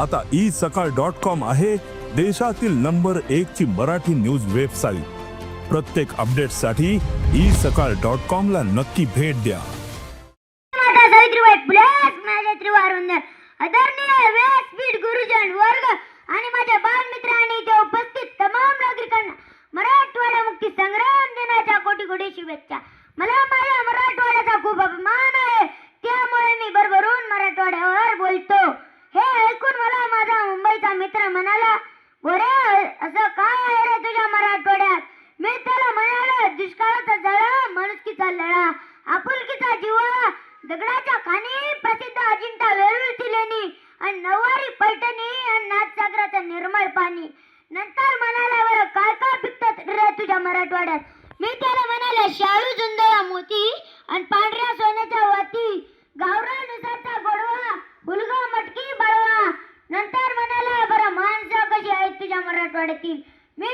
आता ई सकाळ dot com आहे देशातील नंबर एक ची मराठी न्यूज वेबसाईट. प्रत्येक अपडेटसाठी ई सकाळ डॉट कॉम ला नक्की भेट द्या. आदरणीय व्यासपीठ गुरुजन वर्ग आणि माझ्या बालमित्र मित्र म्हणाला गोरे असं काय आहे रे तुझ्या मराठवाड्यात मी त्याला म्हणालो दुष्काळाचा जळा मनुष्कीचा लळा आपुलकीचा जीवा दगडाच्या खाणी प्रसिद्ध अजिंठा वेरूळ लेणी आणि नववारी पैठणी आणि नाथसागराचं निर्मळ पाणी. नंतर म्हणाला बरं काय काय पिकतात रे तुझ्या मराठवाड्यात? मी त्याला म्हणाले शाळू जुंदळा मोती आणि पांढऱ्या तुझ्या मराठवाड्यातील मी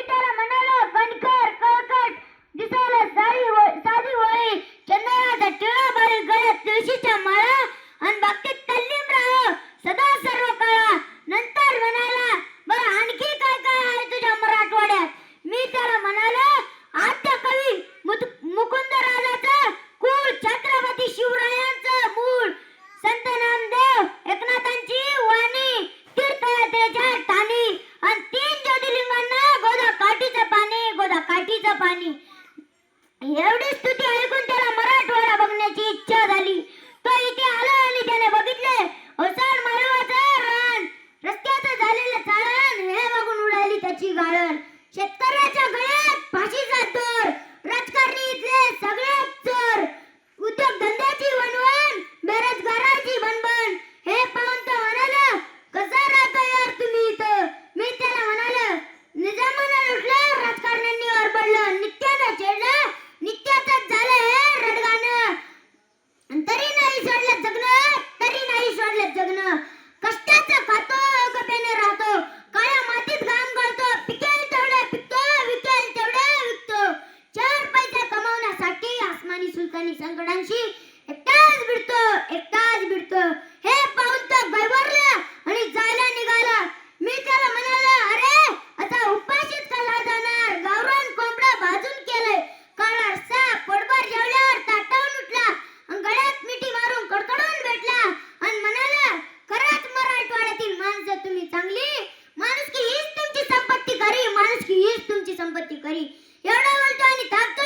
पाणी. एवढी स्तुती ऐकून त्याला मराठवाडा बघण्याची इच्छा झाली. तो इथे आला आणि त्याने बघितले ओसाड मालवाचं रान. रस्त्याचं झालेलं चाळण हे बघून उडाली त्याची गाळण. शेतकऱ्याच्या गळ्यात फाशीचा दोर राजकारणी इथले सगळे सुलतानी संकटांशी एकटाच भिडतो एकटाच भिडतो. हे पाहून तो गैवरला आणि जायला निघाला. मी त्याला म्हणालो अरे आता उपाशीच कला जाणार. गावरान कोंबडा भाजून केलंय. काळा साप पोटभर जेवल्यावर ताटावून उठला. आणि गळ्यात मिठी मारून कडकडून भेटला. आणि म्हणाला खरंच मराठवाड्यातील माणसं तुम्ही चांगली? माणुसकी हीच तुमची संपत्ती खरी? माणुसकी हीच तुमची संपत्ती करी एवढं बोलतो आणि थांबतोय